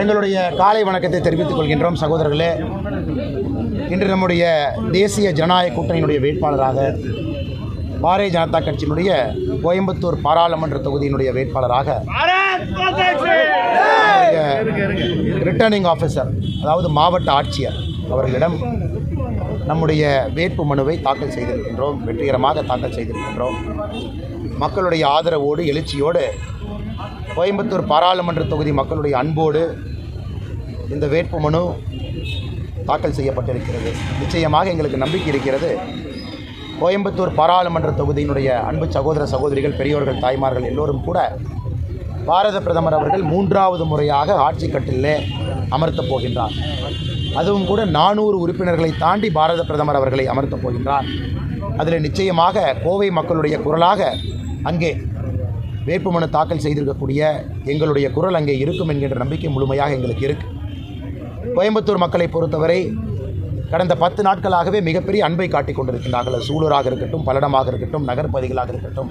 எங்களுடைய காலை வணக்கத்தை தெரிவித்துக் கொள்கின்றோம் சகோதரர்களே. இன்று நம்முடைய தேசிய ஜனநாயக கூட்டணியினுடைய வேட்பாளராக பாரதிய ஜனதா கட்சியினுடைய கோயம்புத்தூர் பாராளுமன்ற தொகுதியினுடைய வேட்பாளராக ரிட்டர்னிங் ஆஃபீஸர் அதாவது மாவட்ட ஆட்சியர் அவர்களிடம் நம்முடைய வேட்பு மனுவை தாக்கல் செய்திருக்கின்றோம். வெற்றிகரமாக தாக்கல் செய்திருக்கின்றோம். மக்களுடைய ஆதரவோடு எழுச்சியோடு கோயம்புத்தூர் பாராளுமன்ற தொகுதி மக்களுடைய அன்போடு இந்த வேட்பு மனு தாக்கல் செய்யப்பட்டிருக்கிறது. நிச்சயமாக எங்களுக்கு நம்பிக்கை இருக்கிறது. கோயம்புத்தூர் பாராளுமன்ற தொகுதியினுடைய அன்பு சகோதர சகோதரிகள் பெரியோர்கள் தாய்மார்கள் எல்லோரும் கூட பாரத பிரதமர் அவர்கள் மூன்றாவது முறையாக ஆட்சி கட்டிலே அமர்த்தப் போகின்றார். அதுவும் கூட நானூறு உறுப்பினர்களை தாண்டி பாரத பிரதமர் அவர்களை அமர்த்தப் போகின்றார். அதில் நிச்சயமாக கோவை மக்களுடைய குரலாக அங்கே வேட்புமனு தாக்கல் செய்திருக்கக்கூடிய எங்களுடைய குரல் அங்கே இருக்கும் என்கின்ற நம்பிக்கை முழுமையாக எங்களுக்கு இருக்கு. கோயம்புத்தூர் மக்களை பொறுத்தவரை கடந்த பத்து நாட்களாகவே மிகப்பெரிய அன்பை காட்டிக் கொண்டிருக்கின்றார்கள். அது சூலூராக இருக்கட்டும் பல்லடமாக இருக்கட்டும் நகர்பகுதிகளாக இருக்கட்டும்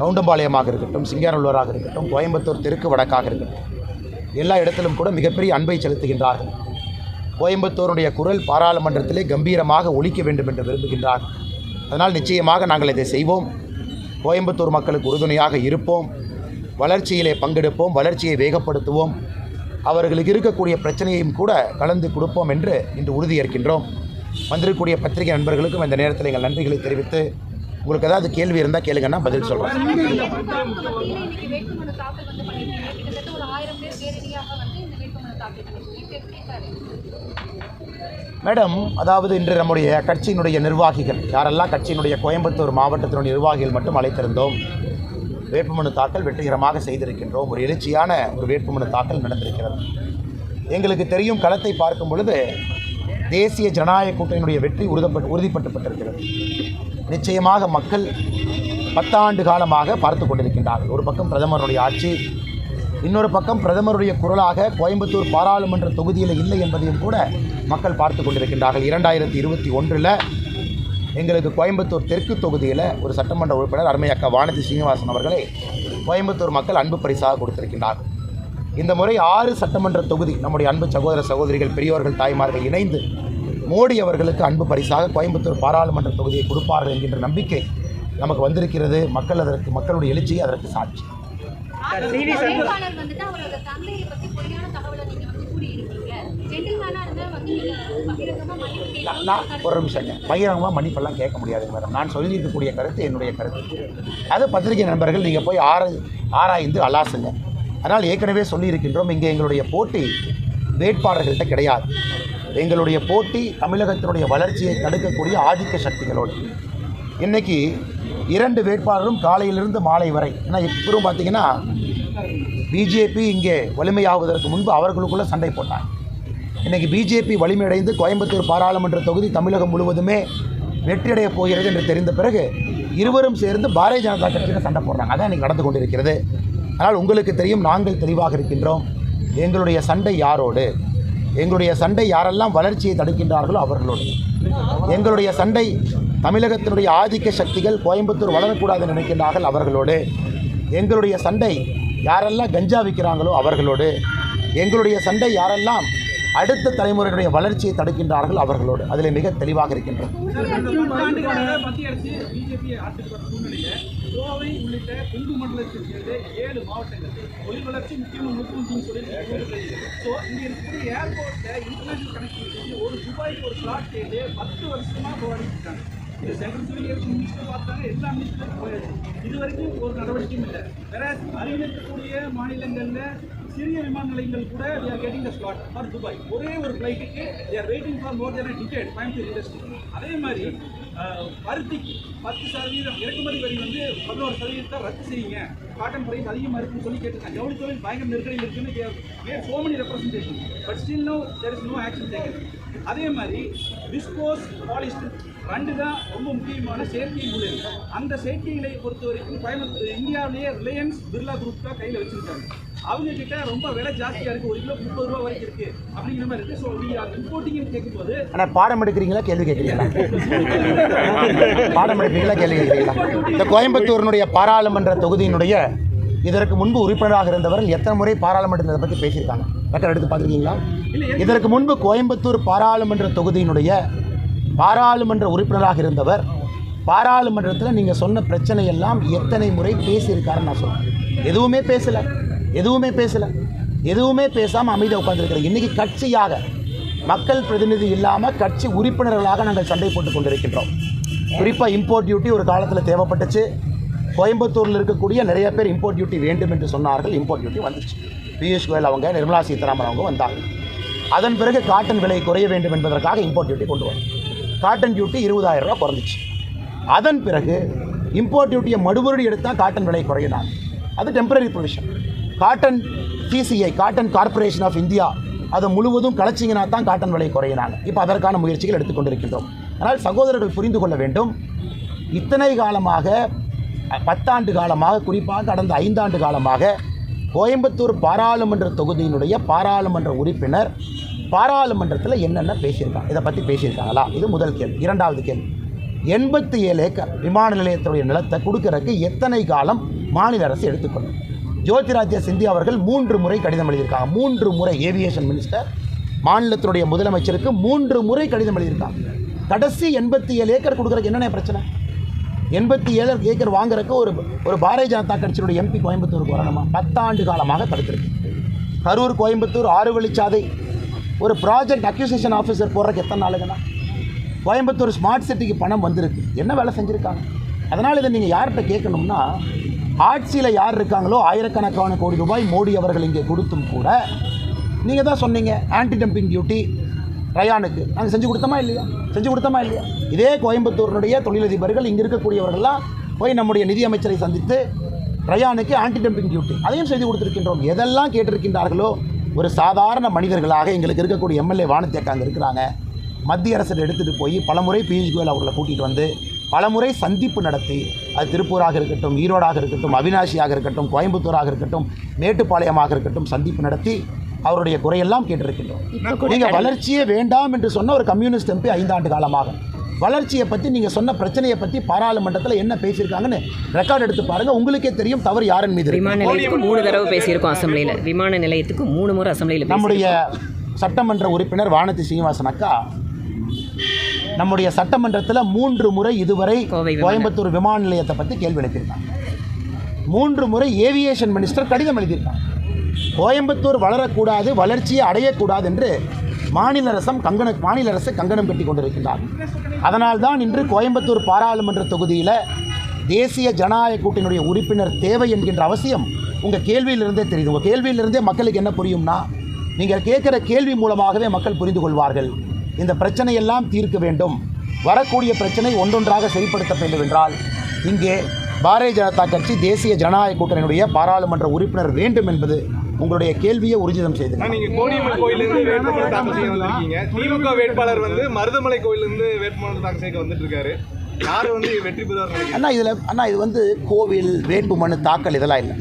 கவுண்டம்பாளையமாக இருக்கட்டும் சிங்காநல்லூராக இருக்கட்டும் கோயம்புத்தூர் தெற்கு வடக்காக இருக்கட்டும் எல்லா இடத்திலும் கூட மிகப்பெரிய அன்பை செலுத்துகின்றார்கள். கோயம்புத்தூருடைய குரல் பாராளுமன்றத்திலே கம்பீரமாக ஒழிக்க வேண்டும் என்று விரும்புகின்றார் அதனால் நிச்சயமாக நாங்கள் இதை செய்வோம். கோயம்புத்தூர் மக்களுக்கு உறுதுணையாக இருப்போம். வளர்ச்சியிலே பங்கெடுப்போம் வளர்ச்சியை வேகப்படுத்துவோம். அவர்களுக்கு இருக்கக்கூடிய பிரச்சனையையும் கூட கலந்து கொடுப்போம் என்று இன்று உறுதியேற்கின்றோம் வந்திருக்கக்கூடிய பத்திரிகை நண்பர்களுக்கும் இந்த நேரத்தில் எங்கள் நன்றிகளை தெரிவித்து உங்களுக்கு ஏதாவது கேள்வி இருந்தால் கேளுங்கன்னா பதில் சொல்கிறேன் கிட்டத்தட்ட ஒரு ஆயிரம் பேர் நேரடியாக வந்து இந்த வேட்புமனு தாக்கல் பண்ணிருக்கீங்க இப்ப எப்படி சார் இருக்கு? மேடம் அதாவது இன்று நம்முடைய கட்சியினுடைய நிர்வாகிகள் யாரெல்லாம் கட்சியினுடைய கோயம்புத்தூர் மாவட்டத்தினுடைய நிர்வாகிகள் மட்டும் அழைத்திருந்தோம் வேட்புமனு தாக்கல் வெற்றிகரமாக செய்திருக்கின்றோம் ஒரு எழுச்சியான ஒரு வேட்புமனு தாக்கல் நடந்திருக்கிறது. எங்களுக்கு தெரியும் களத்தை பார்க்கும் பொழுது தேசிய ஜனநாயக கூட்டணியினுடைய வெற்றி உறுதப்பட்டு உறுதிப்பட்டுப்பட்டிருக்கிறது நிச்சயமாக மக்கள் பத்தாண்டு காலமாக பார்த்து கொண்டிருக்கின்றார்கள். ஒரு பக்கம் பிரதமருடைய ஆட்சி இன்னொரு பக்கம் பிரதமருடைய குரலாக கோயம்புத்தூர் பாராளுமன்ற தொகுதியில் இல்லை என்பதையும் கூட மக்கள் பார்த்து கொண்டிருக்கின்றார்கள். இரண்டாயிரத்தி இருபத்தி ஒன்றில் எங்களுக்கு கோயம்புத்தூர் தெற்கு தொகுதியில் ஒரு சட்டமன்ற உறுப்பினர் அருமை அக்கா வானதி சீனிவாசன் அவர்களை கோயம்புத்தூர் மக்கள் அன்பு பரிசாக கொடுத்திருக்கின்றார்கள் இந்த முறை ஆறு சட்டமன்ற தொகுதி நம்முடைய அன்பு சகோதர சகோதரிகள் பெரியோர்கள் தாய்மார்கள் இணைந்து மோடி அவர்களுக்கு அன்பு பரிசாக கோயம்புத்தூர் பாராளுமன்ற தொகுதியை கொடுப்பார்கள் என்கின்ற நம்பிக்கை நமக்கு வந்திருக்கிறது. மக்கள் அதற்கு மக்களுடைய எழுச்சி அதற்கு சாட்சி. நான் ஒரு நிமிஷங்க பகிரங்கமாக மன்னிப்பெல்லாம் கேட்க முடியாதுங்க மேடம் நான் சொல்லியிருக்கக்கூடிய கருத்து என்னுடைய கருத்து. அது பத்திரிகை நண்பர்கள் நீங்கள் போய் ஆர ஆராய்ந்து அலாசுங்க. அதனால் ஏற்கனவே சொல்லியிருக்கின்றோம் இங்கே எங்களுடைய போட்டி வேட்பாளர்கள்ட்ட கிடையாது. எங்களுடைய போட்டி தமிழகத்தினுடைய வளர்ச்சியை தடுக்கக்கூடிய ஆதிக்க சக்திகளோடு. இன்றைக்கி இரண்டு வேட்பாளரும் காலையிலிருந்து மாலை வரை ஏன்னா இப்பவும் பார்த்தீங்கன்னா பிஜேபி இங்கே வலிமையாவதற்கு முன்பு அவர்களுக்குள்ளே சண்டை போட்டாங்க. இன்றைக்கி பிஜேபி வலிமையடைந்து கோயம்புத்தூர் பாராளுமன்ற தொகுதி தமிழகம் முழுவதுமே வெற்றியடைய போகிறது என்று தெரிந்த பிறகு இருவரும் சேர்ந்து பாரதிய ஜனதா கட்சியில் சண்டை போடுறாங்க. அதான் இன்றைக்கி நடந்து கொண்டிருக்கிறது. ஆனால் உங்களுக்கு தெரியும் நாங்கள் தெளிவாக இருக்கின்றோம். எங்களுடைய சண்டை யாரோடு? எங்களுடைய சண்டை யாரெல்லாம் வளர்ச்சியை தடுக்கின்றார்களோ அவர்களோடு. எங்களுடைய சண்டை தமிழகத்தினுடைய ஆதிக்க சக்திகள் கோயம்புத்தூர் வளரக்கூடாது நினைக்கின்றார்கள் அவர்களோடு. எங்களுடைய சண்டை யாரெல்லாம் கஞ்சா விற்கிறாங்களோ அவர்களோடு. எங்களுடைய சண்டை யாரெல்லாம் அடுத்த தலைமுறையினுடைய வளர்ச்சியை தடுக்கின்றார்கள் அவர்களோடு அதில் மிக தெளிவாக இருக்கின்றனர் ஆண்டுகளாக மத்திய அரசு பிஜேபி உள்ளிட்ட ஏழு வளர்ச்சி சொல்லி ஸோ இன்டர்நேஷனல் ஒரு துபாய்க்கு ஒரு ஸ்லாட் பத்து சென்ட்ரல் சிவில் மினிஸ்டர் பார்த்தாங்க எல்லா மினிஸ்டரும் போயாச்சு இது வரைக்கும் ஒரு நடவடிக்கையும் இல்லை வேற அருகில் இருக்கக்கூடிய மாநிலங்கள்ல சிறிய விமான நிலையங்கள் கூட they are getting the slot Dubai ஒரே ஒரு ஃப்ளைட்டுக்கு they are waiting for more than a decade Coimbatore industry அதே மாதிரி பருத்திக்கு பத்து சதவீதம் இறக்குமதி வரி வந்து பதினோரு சதவீதத்தை ரத்து செய்யுங்க. காட்டன் பிரைஸ் அதிகமாக இருக்குன்னு சொல்லி கேட்டிருக்காங்க. ஜவுளி தொழில் பயங்கர நெருக்கடி இருக்குன்னு they so many representation but still no there is no action taken அதே மாதிரி விஸ்கோஸ் பாலிஸ்டர் ரெண்டு தான் ரொம்ப முக்கியமான செயற்கை நூல் அந்த செயற்கை நிலையை பொறுத்த வரைக்கும் கோயம்புத்தூர் இந்தியாவிலேயே ரிலையன்ஸ் பிர்லா குரூப் தான் கையில் வச்சுருக்காங்க. அவங்க கிட்ட ரொம்ப விலை ஜாஸ்தியா இருக்கு. ஒரு கிலோ முப்பது ரூபா வரைக்கும் இருக்கு. அப்படிங்கிற மாதிரி இருக்கு. ஸோ ஆர் இம்போர்ட்டிங் கேட்கும்போது ஆனால் பாடம் எடுக்கிறீங்களா கேள்வி கேட்குறீங்களா? பாடம் எடுக்கிறீங்களா கேள்வி கேட்குறீங்களா? இந்த கோயம்புத்தூரினுடைய பாராளுமன்ற தொகுதியினுடைய இதற்கு முன்பு உறுப்பினராக இருந்தவர்கள் எத்தனை முறை பாராளுமன்றத்தில் இதை பற்றி பேசியிருக்காங்க? ரெக்கார்ட் எடுத்து பார்த்துருக்கீங்களா? இதற்கு முன்பு கோயம்புத்தூர் பாராளுமன்ற தொகுதியினுடைய பாராளுமன்ற உறுப்பினராக இருந்தவர் பாராளுமன்றத்தில் நீங்கள் சொன்ன பிரச்சனை எல்லாம் எத்தனை முறை பேசியிருக்காருன்னு நான் சொல்றேன். எதுவுமே பேசலை. எதுவுமே பேசலை. எதுவுமே பேசாமல் அமைதியாக உட்காந்துருக்கிறேன் இன்றைக்கி கட்சியாக மக்கள் பிரதிநிதி இல்லாமல் கட்சி உறுப்பினர்களாக நாங்கள் சண்டை போட்டுக் கொண்டிருக்கின்றோம். குறிப்பாக இம்போர்ட் டியூட்டி ஒரு காலத்தில் தேவைப்பட்டுச்சு. கோயம்புத்தூரில் இருக்கக்கூடிய நிறைய பேர் இம்போர்ட் டியூட்டி வேண்டும் என்று சொன்னார்கள். இம்போர்ட் டியூட்டி வந்துச்சு. பியூஷ் கோயல் அவங்க நிர்மலா சீதாராமன் அவங்க வந்தாங்க. அதன் பிறகு காட்டன் விலை குறைய வேண்டும் என்பதற்காக இம்போர்ட் டியூட்டி கொண்டு வரும் காட்டன் டியூட்டி இருபதாயிரம் ரூபாய் குறைஞ்சிச்சு. அதன் பிறகு இம்போர்ட் டியூட்டியை மறுபடியும் எடுத்தால் காட்டன் விலை குறையினாங்க அது temporary provision cotton TCI cotton corporation of India அதை முழுவதும் கலைச்சிங்கன்னா தான் காட்டன் விலை குறையினாங்க இப்போ அதற்கான முயற்சிகள் எடுத்துக்கொண்டிருக்கின்றோம். ஆனால் சகோதரர்கள் புரிந்து கொள்ள வேண்டும் இத்தனை காலமாக பத்தாண்டு காலமாக குறிப்பாக கடந்த ஐந்தாண்டு காலமாக கோயம்புத்தூர் பாராளுமன்ற தொகுதியினுடைய பாராளுமன்ற உறுப்பினர் பாராளுமன்றத்தில் என்னென்ன பேசியிருக்காங்க? இதை பற்றி பேசியிருக்காங்களா? இது முதல் கேள்வி. இரண்டாவது கேள்வி. எண்பத்தி ஏழு ஏக்கர் விமான நிலையத்துடைய நிலத்தை கொடுக்கறதுக்கு எத்தனை காலம் மாநில அரசு எடுத்துக்கொள்ளும்? ஜோதிராஜ்ய சிந்தியா அவர்கள் மூன்று முறை கடிதம் எழுதியிருக்காங்க. மூன்று முறை ஏவியேஷன் மினிஸ்டர் மாநிலத்தினுடைய முதலமைச்சருக்கு மூன்று முறை கடிதம் எழுதியிருக்காங்க. கடைசி எண்பத்தி ஏழு ஏக்கர் கொடுக்குறதுக்கு என்னென்ன பிரச்சனை? எண்பத்தி ஏழு ஏக்கர் வாங்குறதுக்கு ஒரு ஒரு பாரதிய ஜனதா கட்சியினுடைய எம்பி கோயம்புத்தூருக்கு வரணுமா பத்தாண்டு காலமாக தடுத்திருக்கு. கரூர் கோயம்புத்தூர் ஆறு வழிச்சாதை ஒரு ப்ராஜெக்ட் அக்யூசேஷன் ஆஃபீஸர் போடுறதுக்கு எத்தனை நாளுங்கண்ணா கோயம்புத்தூர் ஸ்மார்ட் சிட்டிக்கு பணம் வந்திருக்கு. என்ன வேலை செஞ்சுருக்காங்க? அதனால் இதை நீங்கள் யார்கிட்ட கேட்கணும்னா ஆட்சியில் யார் இருக்காங்களோ ஆயிரக்கணக்கான கோடி ரூபாய் மோடி அவர்கள் இங்கே கொடுத்தும் கூட நீங்கள் தான் சொன்னீங்க ஆன்டி டம்பிங் டியூட்டி ரயானுக்கு. நாங்கள் செஞ்சு கொடுத்தோமா இல்லையா? செஞ்சு கொடுத்தோமா இல்லையா? இதே கோயம்புத்தூரினுடைய தொழிலதிபர்கள் இங்கே இருக்கக்கூடியவர்கள்லாம் போய் நம்முடைய நிதியமைச்சரை சந்தித்து ரயானுக்கு ஆன்டி டம்பிங் டியூட்டி அதையும் செய்து கொடுத்துருக்கின்றோம். எதெல்லாம் கேட்டிருக்கின்றார்களோ ஒரு சாதாரண மனிதர்களாக எங்களுக்கு இருக்கக்கூடிய எம்எல்ஏ வானத்தேக்காங்க இருக்கிறாங்க. மத்திய அரசு எடுத்துகிட்டு போய் பலமுறை பியூஷ் கோயல் அவர்களை கூட்டிகிட்டு வந்து பலமுறை சந்திப்பு நடத்தி அது திருப்பூராக இருக்கட்டும் ஈரோடாக இருக்கட்டும் அவினாசியாக இருக்கட்டும் கோயம்புத்தூராக இருக்கட்டும் மேட்டுப்பாளையமாக இருக்கட்டும் சந்திப்பு நடத்தி அவருடைய குறையெல்லாம் கேட்டிருக்கின்றோம். நீங்கள் வளர்ச்சியே வேண்டாம் என்று சொன்ன ஒரு கம்யூனிஸ்ட் எம்பி ஐந்தாண்டு காலமாக. வளர்ச்சியை பற்றி நீங்கள் சொன்ன பிரச்சனையை பற்றி பாராளுமன்றத்தில் என்ன பேசியிருக்காங்கன்னு ரெக்கார்ட் எடுத்து பாருங்கள் உங்களுக்கே தெரியும் தவறு யாரின் மீது இருக்கு. விமான நிலையத்துக்கு மூணு தடவை பேசியிருக்கோம் அசம்பிளியில். விமான நிலையத்துக்கு மூணு முறை அசம்பிளியில் நம்முடைய சட்டமன்ற உறுப்பினர் வானதி சீனிவாசன் அக்கா நம்முடைய சட்டமன்றத்தில் மூன்று முறை இதுவரை கோயம்புத்தூர் விமான நிலையத்தை பற்றி கேள்வி எழுப்பியிருக்காங்க. மூன்று முறை ஏவியேஷன் மினிஸ்டர் கடிதம் எழுதியிருக்காங்க. கோயம்புத்தூர் வளரக்கூடாது வளர்ச்சியை அடையக்கூடாது என்று மாநில அரசம் கங்கண மாநில அரசு கங்கணம் கட்டி கொண்டிருக்கின்றார் அதனால்தான் இன்று கோயம்புத்தூர் பாராளுமன்ற தொகுதியில் தேசிய ஜனநாயக கூட்டணியுடைய உறுப்பினர் தேவை என்கின்ற அவசியம் உங்கள் கேள்வியிலிருந்தே தெரியுது. உங்கள் கேள்வியிலிருந்தே மக்களுக்கு என்ன புரியும்னா நீங்கள் கேட்குற கேள்வி மூலமாகவே மக்கள் புரிந்து கொள்வார்கள். இந்த பிரச்சனையெல்லாம் தீர்க்க வேண்டும். வரக்கூடிய பிரச்சனை ஒன்றொன்றாக சரிப்படுத்த வேண்டும் என்றால் இங்கே பாரதிய ஜனதா கட்சி தேசிய ஜனநாயக கூட்டணியுடைய பாராளுமன்ற உறுப்பினர் வேண்டும் என்பது உங்களுடைய கேள்வியை ஊர்ஜிதம் செய்தது. நீங்க கோடியம்மன் கோயிலிருந்து வேட்புமனு தாக்கல் செய்ய வந்திருக்கீங்க. திமுக வேட்பாளர் வந்து மருதமலை கோயிலிருந்து வேட்புமனு தாக்கல் செய்ய வந்துட்டு இருக்காரு யாரு வந்து வெற்றி பெறுவார் அண்ணா இதில் அண்ணா இது வந்து கோவில் வேட்புமனு தாக்கல் இதெல்லாம் இல்லை.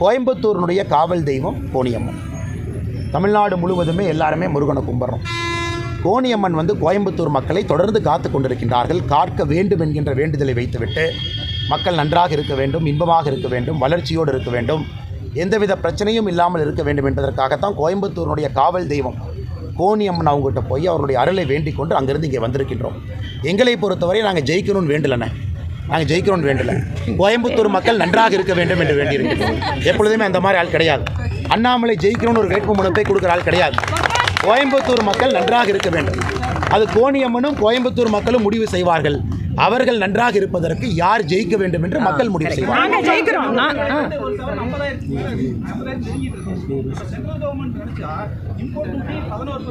கோயம்புத்தூரினுடைய காவல் தெய்வம் கோணியம்மன். தமிழ்நாடு முழுவதுமே எல்லாருமே முருகனை கும்பிட்றோம். கோணியம்மன் வந்து கோயம்புத்தூர் மக்களை தொடர்ந்து காத்து கொண்டிருக்கின்றார்கள். காக்க வேண்டும் என்கின்ற வேண்டுதலை வைத்துவிட்டு மக்கள் நன்றாக இருக்க வேண்டும் இன்பமாக இருக்க வேண்டும் வளர்ச்சியோடு இருக்க வேண்டும். எந்தவித பிரச்சனையும் இல்லாமல் இருக்க வேண்டும் என்பதற்காகத்தான் கோயம்புத்தூருடைய காவல் தெய்வம் கோணியம்மன் அவங்ககிட்ட போய் அவருடைய அருளை வேண்டிக் கொண்டு அங்கிருந்து இங்கே வந்திருக்கின்றோம். எங்களை பொறுத்தவரை நாங்கள் ஜெயிக்கணும்னு வேண்டலண்ணே நாங்கள் ஜெயிக்கணும்னு வேண்டல. கோயம்புத்தூர் மக்கள் நன்றாக இருக்க வேண்டும் என்று வேண்டியிருக்கிறோம். எப்பொழுதுமே அந்த மாதிரி ஆள் கிடையாது. அண்ணாமலை ஜெயிக்கணும்னு ஒரு வேட்புமனு போய் கொடுக்குற ஆள் கிடையாது. கோயம்புத்தூர் மக்கள் நன்றாக இருக்க வேண்டும். அது கோணியம்மனும் கோயம்புத்தூர் மக்களும் முடிவு செய்வார்கள். அவர்கள் நன்றாக இருப்பதற்கு யார் ஜெயிக்க வேண்டும் என்று மக்கள் முடிவு செய்வார் நாங்க ஜெயிக்கிறோம். பதினோரு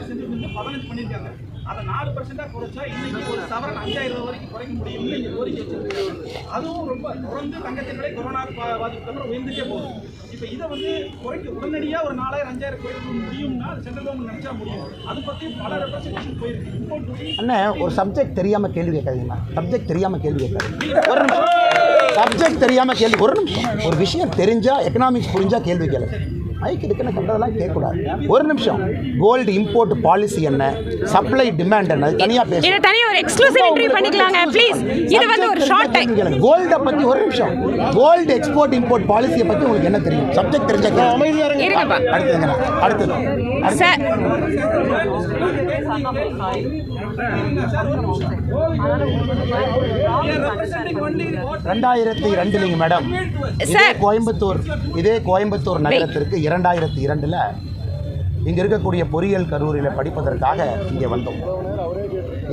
அதை நாலு பர்சன்டா குறைச்சா இன்னைக்கு ஒரு சவரன் அஞ்சாயிரம் ரூபாய் வரைக்கும் குறைக்க முடியும்னு இங்க கோரிக்கை வச்சிருக்காங்க. அதுவும் ரொம்ப தொடர்ந்து தங்கத்தின் விலை கொரோனா பாதிப்புக்கு உயர்ந்துட்டே போகுது. இப்போ இதை வந்து குறைக்க உடனடியாக ஒரு நாலாயிரம் அஞ்சாயிரம் குறைக்க முடியும்னா அது சென்ட்ரல் கவர்மெண்ட் நினைச்சா முடியும். அது பத்தி பல ரெப்ரசன்டேஷன் போயிருக்கு. இம்போர்ட் டியூட்டி அண்ணே ஒரு சப்ஜெக்ட் தெரியாம கேள்வி கேட்காதீங்களா சப்ஜெக்ட் தெரியாம கேள்வி கேட்காதீங்க. ஒரு நிமிஷம். சப்ஜெக்ட் தெரியாம கேள்வி ஒரு நிமிஷம். ஒரு விஷயம் தெரிஞ்சா எக்கனாமிக்ஸ் புரிஞ்சா கேள்வி கேளு மைக் இருக்குன்னு கண்டதெல்லாம் கேட்கக்கூடாது. ஒரு நிமிஷம். கோல்டு இம்போர்ட் பாலிசி என்ன? சப்ளை டிமாண்ட் என்ன? அது தனியா பேச. இதை தனியா ஒரு எக்ஸ்க்ளூசிவ் இன்டர்வியூ பண்ணிக்கலாங்க ப்ளீஸ் இது வந்து ஒரு ஷார்ட் டைம் கோல்டை பத்தி ஒரு நிமிஷம். கோல்டு எக்ஸ்போர்ட் இம்போர்ட் பாலிசியை பத்தி உங்களுக்கு என்ன தெரியும்? சப்ஜெக்ட் தெரிஞ்சா. இருங்கப்பா. அடுத்ததுங்க அடுத்தது. ரெண்டாயிரத்தி ரெண்டுலிங்க மேடம். இதே. கோயம்புத்தூர் இதே கோயம்புத்தூர் நகரத்திற்கு இரண்டாயிரத்தி இரண்டுல இங்க இருக்கக்கூடிய பொறியியல் கல்லூரியில் படிப்பதற்காக இங்கே வந்தோம்.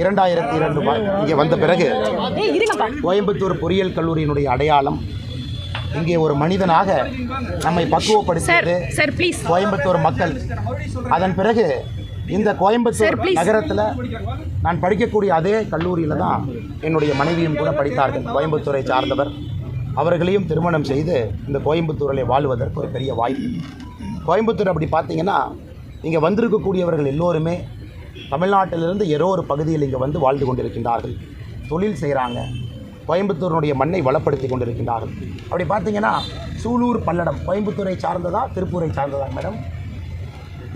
இரண்டாயிரத்தி இரண்டு இங்கே வந்த பிறகு கோயம்புத்தூர் பொறியியல் கல்லூரியினுடைய அடையாளம் இங்கே ஒரு மனிதனாக நம்மை பக்குவப்படுத்தியது சார் ப்ளீஸ் கோயம்புத்தூர் மக்கள். அதன் பிறகு இந்த கோயம்புத்தூர். நகரத்தில் நான் படிக்கக்கூடிய அதே கல்லூரியில் தான் என்னுடைய மனைவியும் கூட படித்தார்கள் கோயம்புத்தூரை சார்ந்தவர். அவர்களையும் திருமணம் செய்து இந்த கோயம்புத்தூரில் வாழ்வதற்கு ஒரு பெரிய வாய்ப்பு. கோயம்புத்தூர் அப்படி பார்த்தீங்கன்னா இங்கே வந்திருக்கக்கூடியவர்கள் எல்லோருமே தமிழ்நாட்டிலிருந்து ஏதோ ஒரு பகுதியில் இங்கே வந்து வாழ்ந்து கொண்டிருக்கின்றார்கள். தொழில் செய்கிறாங்க கோயம்புத்தூரினுடைய மண்ணை வளப்படுத்தி கொண்டிருக்கின்றார்கள். அப்படி பார்த்தீங்கன்னா சூலூர் பல்லடம் கோயம்புத்தூரை சார்ந்ததா திருப்பூரை சார்ந்ததா மேடம்?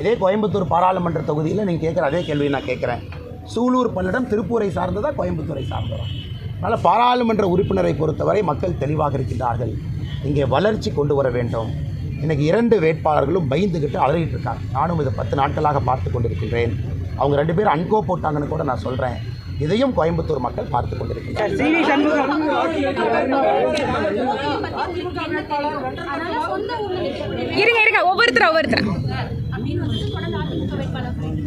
இதே கோயம்புத்தூர் பாராளுமன்ற தொகுதியில் நீங்கள் கேட்குற அதே கேள்வியை நான் கேட்குறேன். சூலூர் பல்லடம் திருப்பூரை சார்ந்ததா கோயம்புத்தூரை சார்ந்ததா? அதனால் பாராளுமன்ற உறுப்பினரை பொறுத்தவரை மக்கள் தெளிவாக இருக்கின்றார்கள். இங்கே வளர்ச்சி கொண்டு வர வேண்டும். எனக்கு இரண்டு வேட்பாளர்களும் பயந்துக்கிட்டு அலறிட்டு இருக்காங்க. நானும் இதை பத்து நாட்களாக பார்த்து கொண்டிருக்கின்றேன். அவங்க ரெண்டு பேரும் அன்கோ போட்டாங்கன்னு கூட நான் சொல்கிறேன் இதையும் கோயம்புத்தூர் மக்கள் பார்த்து இருங்க ஒவ்வொருத்தர் ஒவ்வொருத்தர்.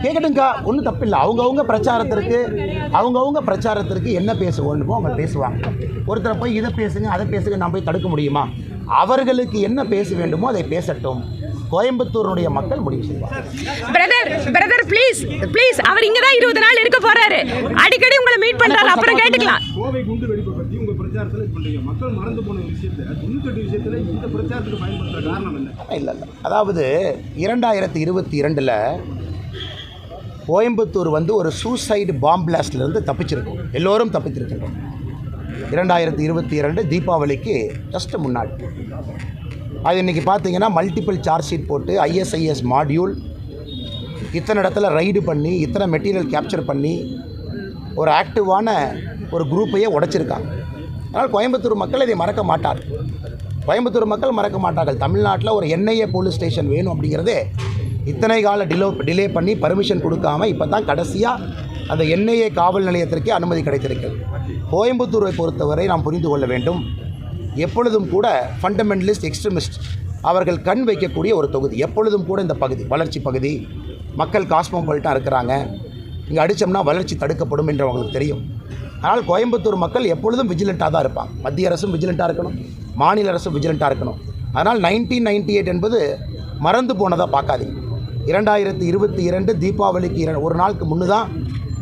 கேட்கட்டுங்கக்கா ஒன்றும் தப்பில்லை. அவங்கவுங்க பிரச்சாரத்திற்கு அவங்கவுங்க பிரச்சாரத்திற்கு என்ன பேசுவோன்னுமோ அவங்க பேசுவாங்க. ஒருத்தரை போய் இதை பேசுங்க அதை பேசுங்க நான் போய் தடுக்க முடியுமா? அவர்களுக்கு என்ன பேச வேண்டுமோ அதை பேசட்டும். கோயம்புத்தூருடைய மக்கள் முடிவு செய்வாங்க பிரதர் பிரதர் ப்ளீஸ் ப்ளீஸ் அவர் இங்க தான் இருபது நாள் இருக்க போறாரு. அடிக்கடி உங்களை மீட் பண்றாரு அப்புறம் கேட்டுக்கலாம். கோவை குண்டு வெடிப்பை பத்தி உங்க பிரச்சாரத்துல பண்றீங்க மக்கள் மறந்து போன விஷயத்தை தொண்ணூத்தெட்டு விஷயத்துல இந்த பிரச்சாரத்துக்கு பயன்படுத்துற காரணம் என்ன? இல்லை இல்லை அதாவது இரண்டாயிரத்தி இருபத்தி இரண்டில் கோயம்புத்தூர் வந்து ஒரு சூசைடு பாம் பிளாஸ்ட்லேருந்து தப்பிச்சிருக்கும். எல்லோரும் தப்பிச்சிருக்கின்றோம் இரண்டாயிரத்தி இருபத்தி இரண்டு தீபாவளிக்கு ஜஸ்ட் முன்னாடி. அது இன்றைக்கி பார்த்தீங்கன்னா மல்டிபிள் சார்ஜ் ஷீட் போட்டு ஐஎஸ்ஐஎஸ் மாடியூல் இத்தனை இடத்துல ரைடு பண்ணி இத்தனை மெட்டீரியல் கேப்சர் பண்ணி ஒரு ஆக்டிவான ஒரு குரூப்பையே உடைச்சிருக்காங்க. அதனால் கோயம்புத்தூர் மக்கள் இதை மறக்க மாட்டார். கோயம்புத்தூர் மக்கள் மறக்க மாட்டார்கள். தமிழ்நாட்டில் ஒரு என்ஐஏ போலீஸ் ஸ்டேஷன் வேணும் அப்படிங்கிறதே இத்தனை கால டிலோ டிலே பண்ணி பர்மிஷன் கொடுக்காம இப்போ தான் கடைசியாக அந்த என்ஐஏ காவல் நிலையத்திற்கே அனுமதி கிடைத்திருக்கிறது. கோயம்புத்தூரை பொறுத்தவரை நாம் புரிந்து கொள்ள வேண்டும். எப்பொழுதும் கூட ஃபண்டமெண்டலிஸ்ட் எக்ஸ்ட்ரமிஸ்ட் அவர்கள் கண் வைக்கக்கூடிய ஒரு தொகுதி. எப்பொழுதும் கூட இந்த பகுதி வளர்ச்சி பகுதி. மக்கள் காஸ்மோபாலிட்டாக இருக்கிறாங்க. இங்கே அடித்தோம்னா வளர்ச்சி தடுக்கப்படும் என்று அவங்களுக்கு தெரியும். ஆனால் கோயம்புத்தூர் மக்கள் எப்பொழுதும் விஜிலண்ட்டாக தான் இருப்பாங்க. மத்திய அரசும் விஜிலண்ட்டாக இருக்கணும். மாநில அரசும் விஜிலண்ட்டாக இருக்கணும். அதனால் நைன்டீன் நைன்டி எயிட் என்பது மறந்து போனதாக பார்க்காதீங்க. இரண்டாயிரத்தி இருபத்தி இரண்டு தீபாவளிக்கு இர ஒரு நாளுக்கு முன்னு தான்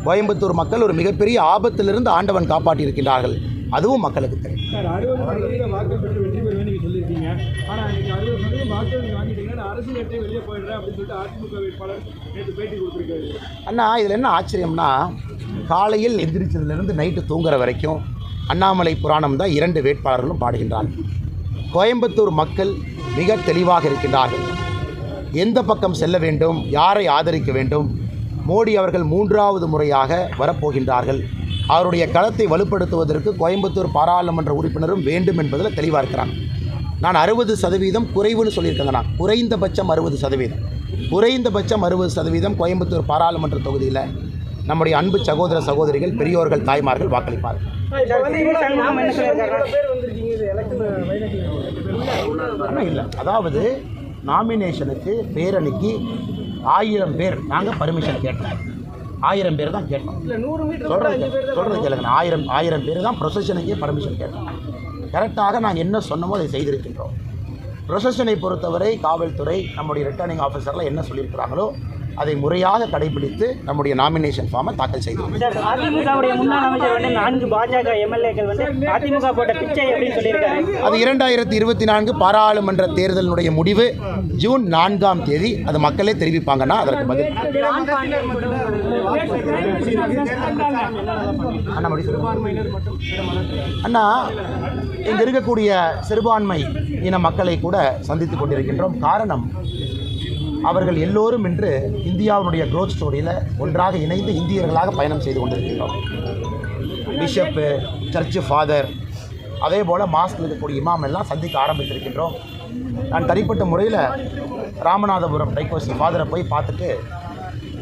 கோயம்புத்தூர் மக்கள் ஒரு மிகப்பெரிய ஆபத்திலிருந்து ஆண்டவன் காப்பாற்றி இருக்கின்றார்கள் அதுவும் மக்களுக்கு தெரியும். சார் அறுபது சதவீத வாக்கு பெற்று வெற்றி பெறுவேன் நீங்க சொல்லியிருக்கீங்க. ஆனா இன்னைக்கு அறுபது சதவீதம் வாக்கு நீங்க வாங்கிட்டீங்கன்னா அரசியல் கட்டே வெளியே போயிடுறேன் அப்படின்னு சொல்லிட்டு அதிமுக வேட்பாளர் நேற்று பேட்டி கொடுத்துருக்காரு. அண்ணா இதில் என்ன ஆச்சரியம்னா காலையில் எந்திரிச்சதுலேருந்து நைட்டு தூங்குற வரைக்கும் அண்ணாமலை புராணம் தான் இரண்டு வேட்பாளர்களும் பாடுகின்றார்கள் கோயம்புத்தூர் மக்கள் மிக தெளிவாக இருக்கின்றார்கள். எந்த பக்கம் செல்ல வேண்டும் யாரை ஆதரிக்க வேண்டும் மோடி அவர்கள் மூன்றாவது முறையாக வரப்போகின்றார்கள். அவருடைய களத்தை வலுப்படுத்துவதற்கு கோயம்புத்தூர் பாராளுமன்ற உறுப்பினரும் வேண்டும் என்பதில் தெளிவாக இருக்கிறாங்க நான் அறுபது சதவீதம் குறைவுன்னு சொல்லியிருக்கேங்க நான். குறைந்தபட்சம் அறுபது சதவீதம். குறைந்தபட்சம் அறுபது சதவீதம் கோயம்புத்தூர் பாராளுமன்ற தொகுதியில் நம்முடைய அன்பு சகோதர சகோதரிகள் பெரியோர்கள் தாய்மார்கள் வாக்களிப்பார்கள் இல்லை. அதாவது நாமினேஷனுக்கு பேரணிக்கு ஆயிரம் பேர். நாங்கள் பர்மிஷன் கேட்டோம். ஆயிரம் பேர் தான் கேட்டோம் சொல்கிறது சொல்கிறது கேளுங்க. ஆயிரம் ஆயிரம் பேர் தான் ப்ரொசஷனுக்கே பர்மிஷன் கேட்டோம் கரெக்டாக நாங்கள் என்ன சொன்னமோ அதை செய்திருக்கின்றோம். ப்ரொசஷனை பொறுத்தவரை காவல்துறை நம்முடைய ரிட்டர்னிங் ஆஃபீஸரில் என்ன சொல்லியிருக்கிறாங்களோ அதை முறையாக கடைபிடித்து நம்முடைய நாமினேஷன் ஃபார்மை தாக்கல் சொல்லியிருக்காரு. அது இரண்டாயிரத்தி இருபத்தி நான்கு பாராளுமன்ற தேர்தலினுடைய முடிவு. ஜூன் நான்காம் தேதி அது மக்களே தெரிவிப்பாங்கன்னா அதற்கு பதில். அண்ணா இங்கே இருக்கக்கூடிய சிறுபான்மை இன மக்களை கூட சந்தித்துக் கொண்டிருக்கின்றோம். காரணம் அவர்கள் எல்லோரும் இன்று இந்தியாவினுடைய க்ரோத் ஸ்டோரியில் ஒன்றாக இணைந்து இந்தியர்களாக பயணம் செய்து கொண்டிருக்கின்றோம். பிஷப்பு சர்ச்சு ஃபாதர் அதே போல் மாஸ்கில் இருக்கக்கூடிய இமாம் எல்லாம் சந்திக்க ஆரம்பித்திருக்கின்றோம். நான் தனிப்பட்ட முறையில் ராமநாதபுரம் டைகோசி ஃபாதரை போய் பார்த்துட்டு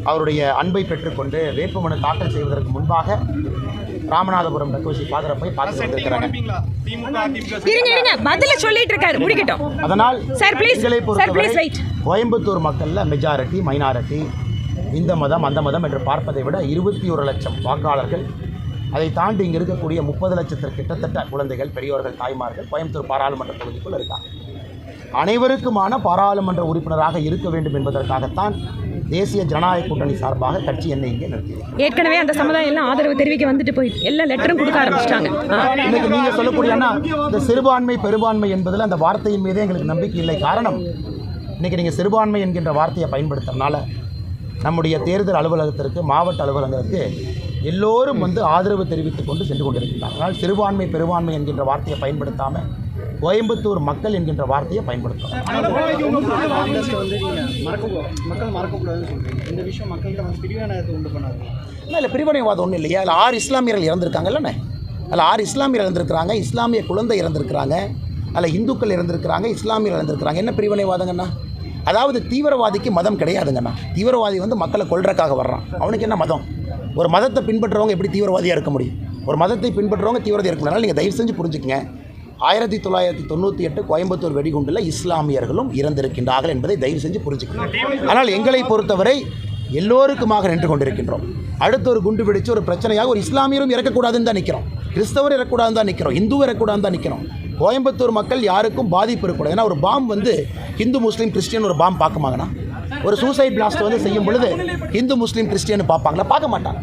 அவருடைய அன்பை பெற்றுக்கொண்டு வேட்புமனு தாக்கல் செய்வதற்கு முன்பாக ராமநாதபுரம் டைகோசி ஃபாதரை போய் பார்த்து முடிக்கட்டும். அதனால் Sir, பொறுத்தவரை please wait. கோயம்புத்தூர் மக்களில் மெஜாரிட்டி மைனாரிட்டி இந்த மதம் அந்த மதம் என்று பார்ப்பதை விட இருபத்தி ஒரு லட்சம் வாக்காளர்கள் அதை தாண்டி இங்கே இருக்கக்கூடிய முப்பது லட்சத்திற்கு கிட்டத்தட்ட குழந்தைகள் பெரியோர்கள் தாய்மார்கள் கோயம்புத்தூர் பாராளுமன்ற தொகுதிக்குள் இருக்காங்க. அனைவருக்குமான பாராளுமன்ற உறுப்பினராக இருக்க வேண்டும் என்பதற்காகத்தான் தேசிய ஜனநாயக கூட்டணி சார்பாக கட்சி என்னை இங்கே நிறுத்தியது ஏற்கனவே அந்த சமுதாயம் எல்லாம் ஆதரவு தெரிவிக்க வந்துட்டு போயிட்டு எல்லா லெட்டரும் கொடுக்க ஆரம்பிச்சிட்டாங்க. இன்னைக்கு நீங்க சொல்லக்கூடிய இந்த சிறுபான்மை பெரும்பான்மை என்பதில் அந்த வார்த்தையின் மீதே எங்களுக்கு நம்பிக்கை இல்லை. காரணம் இன்னைக்கு நீங்கள் சிறுபான்மை என்கின்ற வார்த்தையை பயன்படுத்துறதுனால நம்முடைய தேர்தல் அலுவலகத்திற்கு மாவட்ட அலுவலகத்திற்கு எல்லோரும் வந்து ஆதரவு தெரிவித்துக் கொண்டு சென்று கொண்டிருக்கிறார் அதனால் சிறுபான்மை பெரும்பான்மை என்கின்ற வார்த்தையை பயன்படுத்தாமல் கோயம்புத்தூர் மக்கள் என்கின்ற வார்த்தையை பயன்படுத்துகிறோம் இல்லை பிரிவினைவாதம் ஒன்றும் இல்லையா அதில் ஆறு இஸ்லாமியர்கள் இறந்துருக்காங்கல்லண்ணே அதில் ஆறு இஸ்லாமியர் இறந்துருக்கிறாங்க இஸ்லாமிய குழந்தை இறந்துருக்கிறாங்க அதில் இந்துக்கள் இறந்துருக்கிறாங்க இஸ்லாமியர் இறந்துருக்கிறாங்க என்ன பிரிவினைவாதங்கண்ணா அதாவது தீவிரவாதிக்கு மதம் கிடையாதுங்கண்ணா தீவிரவாதி வந்து மக்களை கொள்றக்காக வர்றான் அவனுக்கு என்ன மதம் ஒரு மதத்தை பின்பற்றுறவங்க எப்படி தீவிரவாதியாக இருக்க முடியும்? ஒரு மதத்தை பின்பற்றுறவங்க தீவிரவாதியாக இருக்க முடியும். நீங்கள் தயவு செஞ்சு புரிஞ்சுக்கங்க. ஆயிரத்தி தொள்ளாயிரத்தி தொண்ணூற்றி எட்டு கோயம்புத்தூர் வெடிகுண்டில் இஸ்லாமியர்களும் இறந்திருக்கின்றார்கள் என்பதை தயவு செஞ்சு புரிஞ்சுக்கணும் ஆனால் எங்களை பொறுத்தவரை எல்லோருக்குமாக நின்று கொண்டிருக்கின்றோம். அடுத்த ஒரு குண்டு வெடிச்சு ஒரு பிரச்சனையாக ஒரு இஸ்லாமியரும் இறக்கக்கூடாதுன்னு தான் நிற்கிறோம் கிறிஸ்தவர் இறக்கூடாதுன்னு தான் நிற்கிறோம் இந்து இறக்கக்கூடாதுன்னு தான் நிற்கிறோம் கோயம்புத்தூர் மக்கள் யாருக்கும் பாதிப்பு இருக்கக்கூடாது. ஏன்னா ஒரு பாம் வந்து ஹிந்து முஸ்லீம் கிறிஸ்டியன் ஒரு பாம் பார்க்குமாங்கன்னா ஒரு சூசைட் பிளாஸ்ட் வந்து செய்யும் பொழுது இந்து முஸ்லீம் கிறிஸ்டியன் பார்ப்பாங்களா? பார்க்க மாட்டாங்க.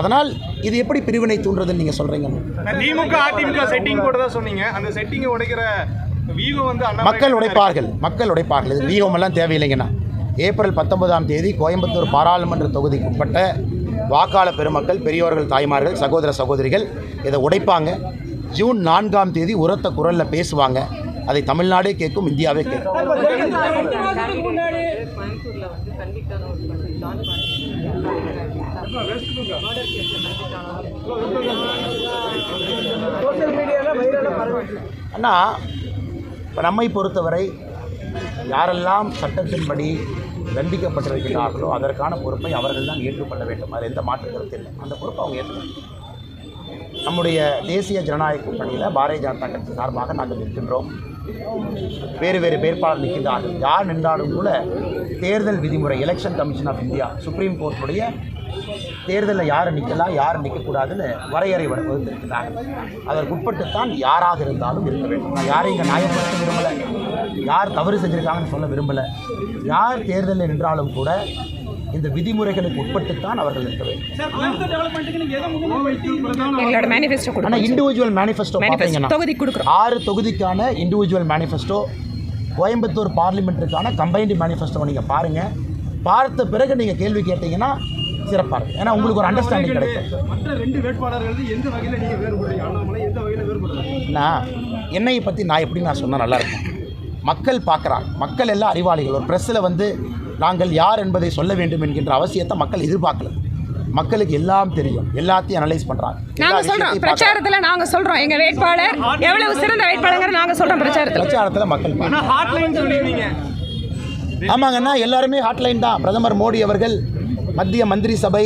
அதனால் இது எப்படி பிரிவினை தூண்டுறதுன்னு நீங்கள் சொல்கிறீங்க திமுக அதிமுக செட்டிங் கூட தான் சொன்னீங்க. அந்த செட்டிங்கை உடைக்கிற மக்கள் உடைப்பார்கள். மக்கள் உடைப்பார்கள். இது வீகமெல்லாம் தேவையில்லைங்கண்ணா. ஏப்ரல் பத்தொன்பதாம் தேதி கோயம்புத்தூர் பாராளுமன்ற தொகுதிக்குட்பட்ட வாக்காளர் பெருமக்கள் பெரியோர்கள் தாய்மார்கள் சகோதர சகோதரிகள் இதை உடைப்பாங்க. ஜூன் நான்காம் தேதி உரத்த குரலில் பேசுவாங்க. அதை தமிழ்நாடே கேட்கும் இந்தியாவே கேட்கும். அண்ணா இப்போ நம்மை பொறுத்தவரை யாரெல்லாம் சட்டத்தின்படி தண்டிக்கப்பட்டிருக்கிறார்களோ அதற்கான பொறுப்பை அவர்கள் தான் ஏற்றுக்கொள்ள வேண்டும். அது எந்த மாற்று கருத்து இல்லை. அந்த பொறுப்பை அவங்க ஏற்றுக்கணும் நம்முடைய தேசிய ஜனநாயக கூட்டணியில் பாரதிய ஜனதா கட்சி சார்பாக நாங்கள் நிற்கின்றோம். வேறு வேறு வேட்பாளர் நிற்கின்றார்கள் யார் நின்றாலும் கூட தேர்தல் விதிமுறை election commission of India supreme கோர்ட்டுடைய தேர்தலில் யார் நிற்கலாம் யார் நிற்கக்கூடாதுன்னு வரையறை வ- வகுத்திருக்கிறார்கள் அதற்குட்பட்டுத்தான் யாராக இருந்தாலும் இருக்க வேண்டும். நான் யாரையும் இங்கே நியாயப்படுத்த விரும்பலை. யார் தவறு செஞ்சுருக்காங்கன்னு சொல்ல விரும்பலை. யார் தேர்தலில் நின்றாலும் கூட இந்த விதிமுறைகளுக்கு உட்பட்டுத்தான் அவர்கள் இருக்க வேண்டும். ஆனால் இண்டிவிஜுவல் மேனிஃபெஸ்டோ பார்த்தீங்கன்னா தொகுதி கொடுக்குறோம். ஆறு தொகுதிக்கான இண்டிவிஜுவல் மேனிஃபெஸ்டோ கோயம்புத்தூர் பார்லிமெண்ட்டுக்கான கம்பைன்டு மேனிஃபெஸ்டோ நீங்கள் பாருங்கள் பார்த்த பிறகு நீங்கள் கேள்வி கேட்டீங்கன்னா சிறப்பாக இருக்கும். ஏன்னா உங்களுக்கு ஒரு அண்டர்ஸ்டாண்டிங் கிடைக்கும். மற்ற ரெண்டு வேட்பாளர்கள் எந்த வகையில நீங்க வேறுபடுறீங்க? அண்ணாமலை எந்த வகையில வேறுபடுறாங்க நான் என்னையை பற்றி நான் எப்படி நான் சொன்னால் நல்லாயிருக்கும் மக்கள் பார்க்குறாங்க. மக்கள் எல்லாம் அறிவாளிகள். ஒரு ப்ரெஸ்ஸில் வந்து நாங்கள் யார் என்பதை சொல்ல வேண்டும் என்கின்ற அவசியத்தை மக்கள் எதிர்பார்க்கல. மக்களுக்கு எல்லாம் தெரியும். எல்லாத்தையும் அனலைஸ் பண்ணுறாங்க நாங்க சொல்றோம். பிரச்சாரத்துல நாங்க சொல்றோம். எங்க வேட்பாளர் எவ்வளவு சிறந்த வேட்பாளர் நாங்க சொல்றோம் பிரச்சாரத்துல. பிரச்சாரத்தில் மக்கள் ஆமாங்கண்ணா எல்லாருமே ஹாட்லைன் தான். பிரதமர் மோடி அவர்கள் மத்திய மந்திரி சபை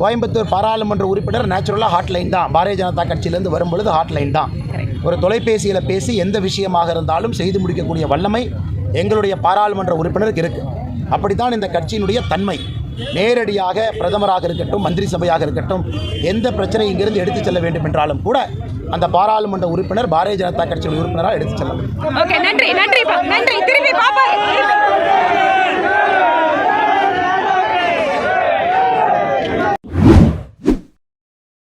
கோயம்புத்தூர் பாராளுமன்ற உறுப்பினர் நேச்சுரலாக ஹாட்லைன் தான். பாரதிய ஜனதா கட்சியிலேருந்து வரும்பொழுது ஹாட்லைன் தான். ஒரு தொலைபேசியில் பேசி எந்த விஷயமாக இருந்தாலும் செய்து முடிக்கக்கூடிய வல்லமை எங்களுடைய பாராளுமன்ற உறுப்பினருக்கு இருக்குது அப்படித்தான் இந்த கட்சியினுடைய தன்மை. நேரடியாக பிரதமராக இருக்கட்டும் மந்திரி சபையாக இருக்கட்டும் எந்த பிரச்சனை இங்கிருந்து எடுத்துச் செல்ல வேண்டும் என்றாலும் கூட அந்த பாராளுமன்ற உறுப்பினர் பாரதிய ஜனதா கட்சியின் உறுப்பினராக எடுத்துச் செல்ல நன்றி நன்றி நன்றி. திரும்பி